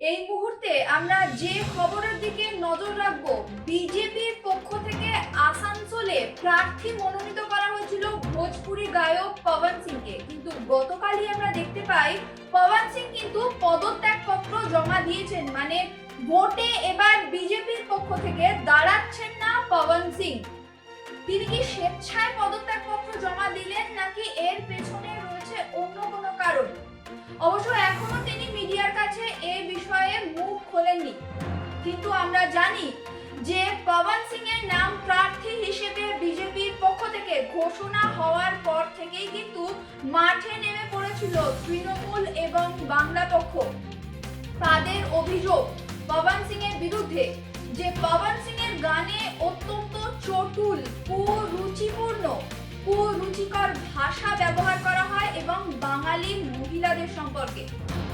এই মুহূর্তে আমরা যে খবরের দিকে নজর রাখব, বিজেপির পক্ষ থেকে আসানসোলে প্রার্থী মনোনীত করা হয়েছিল ভোজপুরি গায়ক পবন সিংকে। কিন্তু গতকালই আমরা দেখতে পাই, পবন সিং কিন্তু পদত্যাগপত্র জমা দিয়েছেন। মানে ভোটে এবার বিজেপির পক্ষ থেকে দাঁড়াচ্ছেন না পবন সিং। তিনি কি স্বেচ্ছায় পদত্যাগপত্র জমা দিলেন নাকি এর পেছনে রয়েছে অন্য কোনো কারণ? অবশ্য এখনও কাছে এ বিষয়ে মুখ খোলেননি। কিন্তু আমরা জানি যে পবন সিং এর নাম প্রার্থী হিসেবে বিজেপির পক্ষ থেকে ঘোষণা হওয়ার পর থেকেই কিন্তু মাঠে নেমে পড়েছিল তৃণমূল এবং বাংলা পক্ষ। তাদের অভিযোগ পবন সিং এর বিরুদ্ধে যে পবন সিং এর গানে অত্যন্ত চটুল, কুরুচিপূর্ণ, কুরুচিকর ভাষা ব্যবহার করা হয় এবং বাঙালি মহিলাদের সম্পর্কে।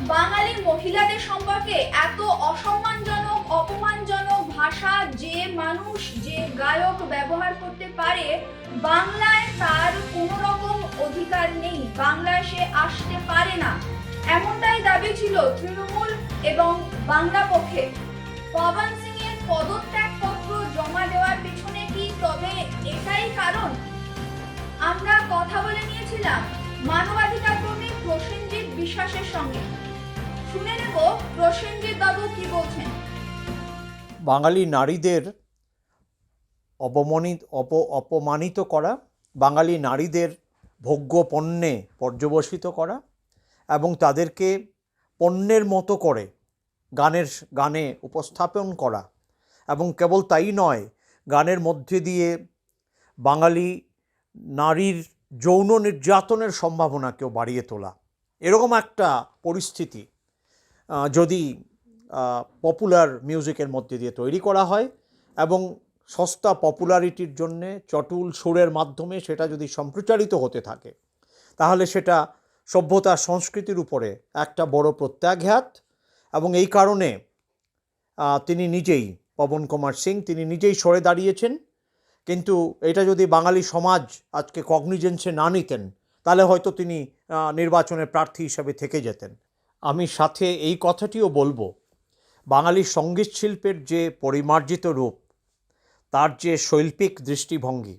বাঙালি মহিলাদের সম্পর্কে এত অসম্মানজনক, অপমানজনক ভাষা যে মানুষ, যে গায়ক ব্যবহার করতে পারে, বাংলায় তার কোনো রকম অধিকার নেই। বাংলায় সে আসতে পারে না। এমনটাই দাবি ছিল তৃণমূল এবং বাংলা পক্ষে। পবন সিং এর পদত্যাগপত্র জমা দেওয়ার পিছনে কি তবে এটাই কারণ? আমরা কথা বলে নিয়েছিলাম মানবাধিকার কর্মী প্রসেনজিৎ বিশ্বাসের সঙ্গে। শুনে নেব প্রসেনজিৎ বাবু কি বলছেন। বাঙালি নারীদের অপমানিত, অপ, অপমানিত করা, বাঙালি নারীদের ভোগ্য পণ্যে পর্যবসিত করা এবং তাদেরকে পণ্যের মতো করে গানের, গানে উপস্থাপন করা এবং কেবল তাই নয়, গানের মধ্যে দিয়ে বাঙালি নারীর যৌন নির্যাতনের সম্ভাবনাকেও বাড়িয়ে তোলা। এরকম একটা পরিস্থিতি যদি পপুলার মিউজিকের মধ্যে দিয়ে তৈরি করা হয় এবং সস্তা পপুলারিটির জন্যে চটুল সুরের মাধ্যমে সেটা যদি সম্প্রচারিত হতে থাকে তাহলে সেটা সভ্যতা সংস্কৃতির উপরে একটা বড় প্রত্যাঘাত এবং এই কারণে তিনি নিজেই পবন কুমার সিং তিনি নিজেই সরে দাঁড়িয়েছেন। কিন্তু এটা যদি বাঙালি সমাজ আজকে কগনিজেন্সে না নিতেন তাহলে হয়তো তিনি আহ, নির্বাচনের প্রার্থী হিসাবে থেকে যেতেন। আমি সাথে এই কথাটিও বলব। বাঙালি সংগীত শিল্পের যে পরিমার্জিত রূপ, তার যে শৈল্পিক দৃষ্টিভঙ্গি,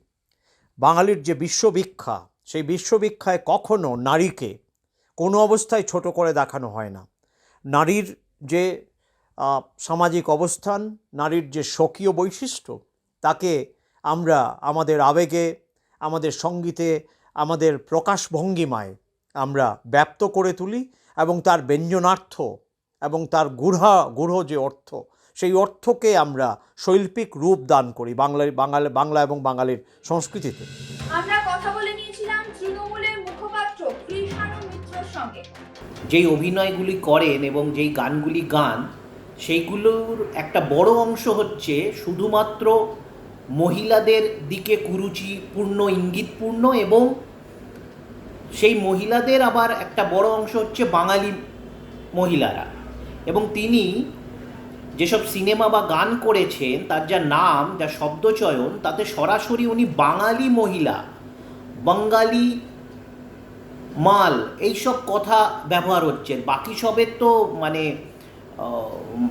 বাঙালির যে বিশ্ববিখ্যা সেই বিশ্ববিখ্যায় কখনো নারীকে কোনো অবস্থায় ছোট করে দেখানো হয় না। নারীর যে সামাজিক অবস্থান, নারীর যে স্বকীয় বৈশিষ্ট্য, তাকে আমরা আমাদের আবেগে, আমাদের সঙ্গীতে, আমাদের প্রকাশভঙ্গিমায় আমরা ব্যপ্ত করে তুলি এবং তার ব্যঞ্জনার্থ এবং তার গূঢ়া গূঢ় যে অর্থ সেই অর্থকে আমরা শৈল্পিক রূপ দান করি বাংলার বাঙালি বাংলা এবং বাঙালির সংস্কৃতিতে। আমরা কথা বলে নিয়েছিলাম তৃণমূলের মুখপাত্র মিত্রর সঙ্গে। যেই অভিনয়গুলি করেন এবং যেই গানগুলি গান সেইগুলোর একটা বড় অংশ হচ্ছে শুধুমাত্র মহিলাদের দিকে কুরুচিপূর্ণ ইঙ্গিতপূর্ণ এবং সেই মহিলাদের আবার একটা বড় অংশ হচ্ছে বাঙালি মহিলারা। এবং তিনি যেসব সিনেমা বা গান করেছেন, তার যা নাম, যা শব্দচয়ন, তাতে সরাসরি উনি বাঙালি মহিলা, বাঙালি মাল, এইসব কথা ব্যবহার হচ্ছে বাকি সবের তো মানে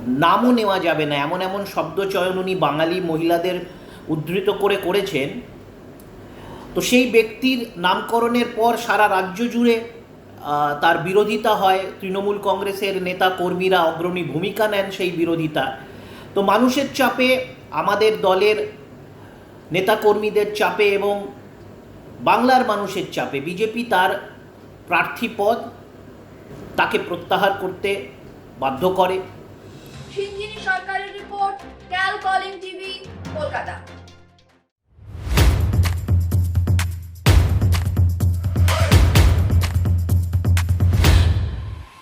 নামও নেওয়া যাবে না। এমন এমন শব্দচয়ন উনি বাঙালি মহিলাদের উদ্ধৃত করে করেছেন। তো সেই ব্যক্তির নামকরণের পর সারা রাজ্য জুড়ে তার বিরোধিতা হয়। তৃণমূল কংগ্রেসের নেতা কর্মীরা অগ্রণী ভূমিকা নেন সেই বিরোধিতা। তো মানুষের চাপে, আমাদের দলের নেতাকর্মীদের চাপে এবং বাংলার মানুষের চাপে, বিজেপি তার প্রার্থী পদ তাকে প্রত্যাহার করতে বাধ্য করে। সরকারের রিপোর্ট কলকাতা।